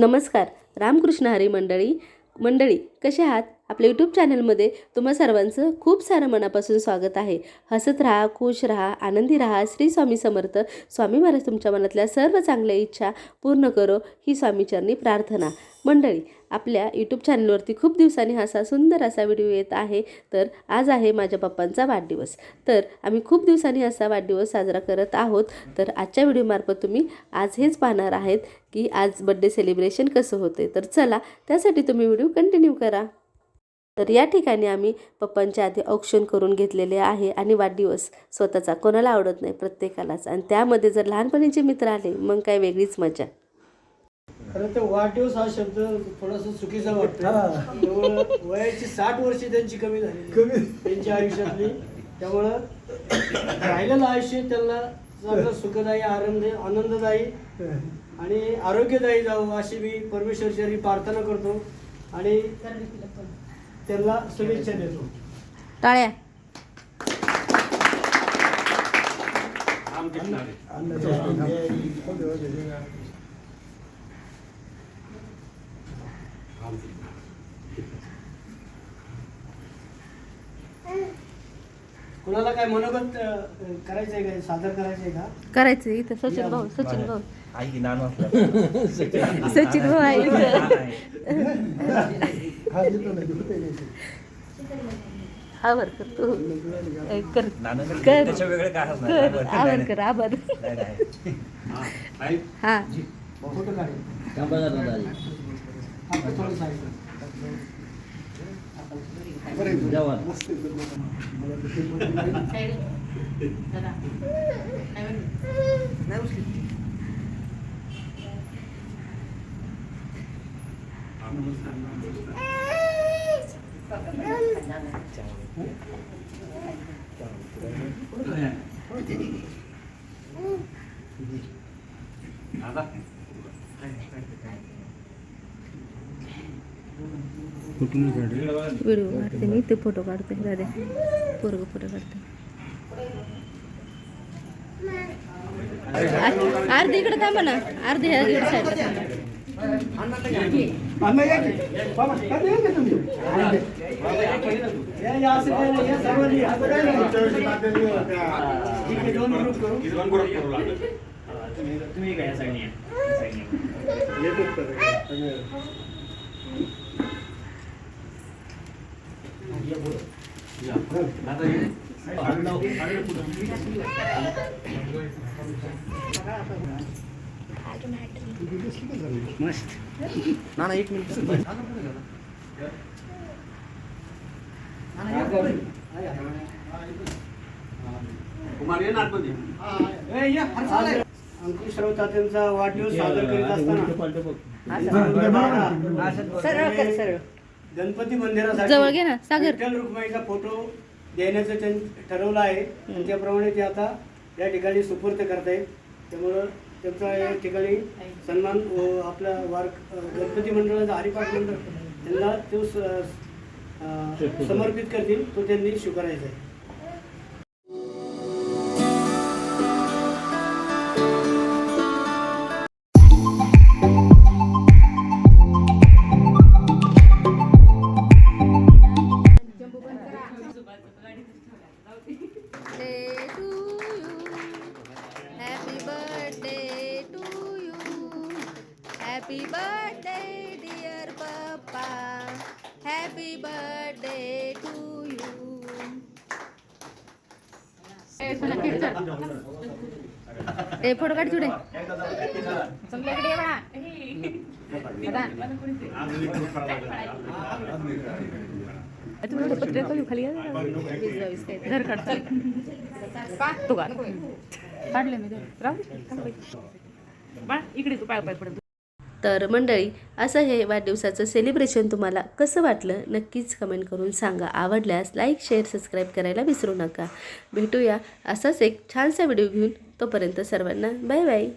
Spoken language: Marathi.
नमस्कार रामकृष्ण हरी मंडळी मंडळी कसे आहात? आपल्या यूट्यूब चॅनलमध्ये तुम्हा सर्वांचं खूप सारं मनापासून स्वागत आहे. हसत राहा खुश राहा आनंदी राहा श्री स्वामी समर्थ. स्वामी महाराज तुमच्या मनातल्या सर्व चांगल्या इच्छा पूर्ण करो ही स्वामीचरणी प्रार्थना. मंडळी आपल्या यूट्यूब चॅनलवरती खूप दिवसांनी असा सुंदर असा व्हिडिओ येत आहे. तर आज आहे माझ्या पप्पांचा वाढदिवस. तर आम्ही खूप दिवसांनी असा वाढदिवस साजरा करत आहोत. तर आजच्या व्हिडिओमार्फत तुम्ही आज हेच पाहणार आहेत की आज बड्डे सेलिब्रेशन कसं होते तर चला त्यासाठी तुम्ही व्हिडिओ कंटिन्यू करा. तर या ठिकाणी आम्ही पप्पांच्या आधी औक्षण करून घेतलेले आहे आणि वाढदिवस स्वतःचा कोणाला आवडत नाही प्रत्येकालाच. आणि त्यामध्ये जर लहानपणीचे मित्र आले मग काय वेगळीच मजा. खरं तर वाढदिवस हा शब्द थोडासा चुकीचा वाटतो वयाची साठ वर्षे त्यांची कमी झाली त्यांच्या आयुष्यातली. त्यामुळं राहिलेलं आयुष्य त्यांना चांगलं सुखदायी आनंद आनंददायी आणि आरोग्यदायी जावं अशी मी परमेश्वरचरी प्रार्थना करतो. आणि त्यांना शुभेच्छा देतो. टाळ्या. कुणाला काय मनोगत अं, करायचं आहे का सादर करायचं आहे का? करायचं इथं सचिन भाऊ सचिन भाऊ. आई नानू असला सचिन भाऊ आहे इथं. आभार कर तू. कर. कर. त्याच्या वेगळे काय असणार? कर. आभार कर. आभार नाही, नाही. हा. फोटो काढेल आपण थोडं साईडला. व्हिडिओ काढते मी ते फोटो काढते दादा. पोरग फोटो काढते. अर्धी इकडे थांबा ना. अर्धी ह्या इकडे का. तुम्ही? या, या, असं काही नाही, या सर्वांनी, असं काही नाही. ठीक आहे, दोन group करू. येतात का? ए, या, अंकुशराव तात्यांचा वाढदिवस साजरा करीत असताना. गणपती मंदिरासाठी जवळ घे ना सागर. विठ्ठल रुक्माईचा फोटो देण्याचं त्यांनी ठरवलं आहे. आणि त्याप्रमाणे ते आता या ठिकाणी सुपूर्त करतायत त्यामुळं त्यांचा या ठिकाणी सन्मान व आपल्या वार गणपती मंडळाचा हरिपाठ मंडळ त्यांना तो स- अं, समर्पित करतील तो त्यांनी स्वीकारायचा आहे. Happy birthday, dear Papa. Happy birthday to you. ए फोटो काढ तुडे खाली घर काढ तो काढ काढले मी इकडे तू पाय पाय पडत तर मंडळी असं हे वाढदिवसाचं सेलिब्रेशन तुम्हाला कसं वाटलं? नक्कीच कमेंट करून सांगा. आवडल्यास लाईक शेअर सबस्क्राईब करायला विसरू नका. भेटूया असाच एक छानसा व्हिडिओ घेऊन. तोपर्यंत सर्वांना बाय बाय